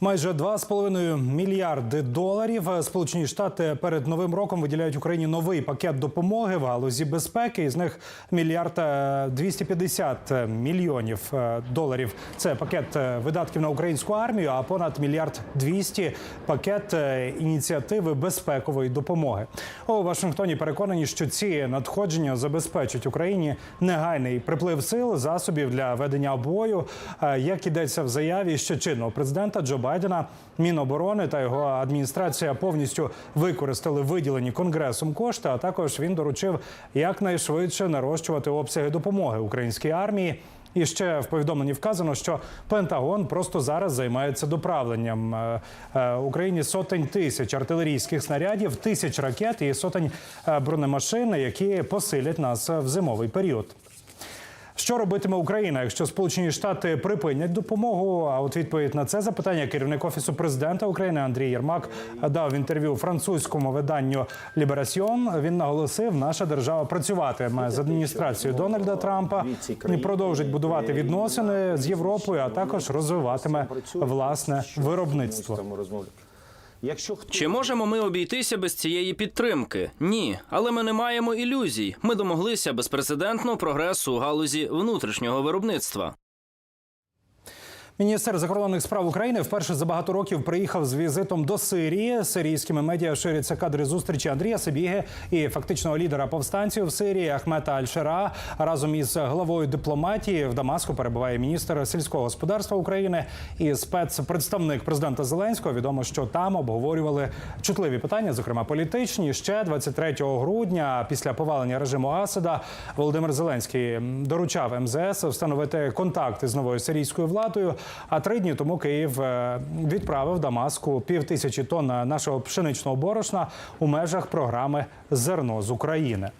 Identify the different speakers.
Speaker 1: Майже 2,5 мільярди доларів Сполучені Штати перед новим роком виділяють Україні новий пакет допомоги в галузі безпеки. Із них мільярд е, 250 мільйонів е, доларів. Це пакет е, видатків на українську армію, а понад мільярд 200 – пакет е, ініціативи безпекової допомоги. У Вашингтоні переконані, що ці надходження забезпечать Україні негайний приплив сил засобів для ведення бою. Е, Як ідеться в заяві ще чинного президента Джо Байдена, Міноборони та його адміністрація повністю використали виділені конгресом кошти. А також він доручив якнайшвидше нарощувати обсяги допомоги українській армії. І ще в повідомленні вказано, що Пентагон просто зараз займається доправленням е, е, Україні сотень тисяч артилерійських снарядів, тисяч ракет і сотень е, бронемашин, які посилять нас в зимовий період. Що робитиме Україна, якщо Сполучені Штати припинять допомогу? А от відповідь на це запитання керівник офісу президента України Андрій Єрмак дав в інтерв'ю французькому виданню Ліберасьйон. Він наголосив, наша держава працюватиме з адміністрацією Дональда Трампа і продовжить будувати відносини з Європою, а також розвиватиме власне виробництво.
Speaker 2: Якщо хто
Speaker 3: Чи можемо ми обійтися без цієї підтримки? Ні, але ми не маємо ілюзій. Ми домоглися безпрецедентного прогресу у галузі внутрішнього виробництва.
Speaker 1: Міністр закордонних справ України вперше за багато років приїхав з візитом до Сирії. Сирійськими медіа ширяться кадри зустрічі Андрія Сабіги і фактичного лідера повстанців в Сирії Ахмета Аль-Шара. Разом із главою дипломатії в Дамаску перебуває міністр сільського господарства України і спецпредставник президента Зеленського. Відомо, що там обговорювали чутливі питання, зокрема політичні. Ще 23 грудня, після повалення режиму Асада, Володимир Зеленський доручав МЗС встановити контакти з новою сирійською владою. А три дні тому Київ е, відправив Дамаску пів тисячі тонн нашого пшеничного борошна у межах програми Зерно з України.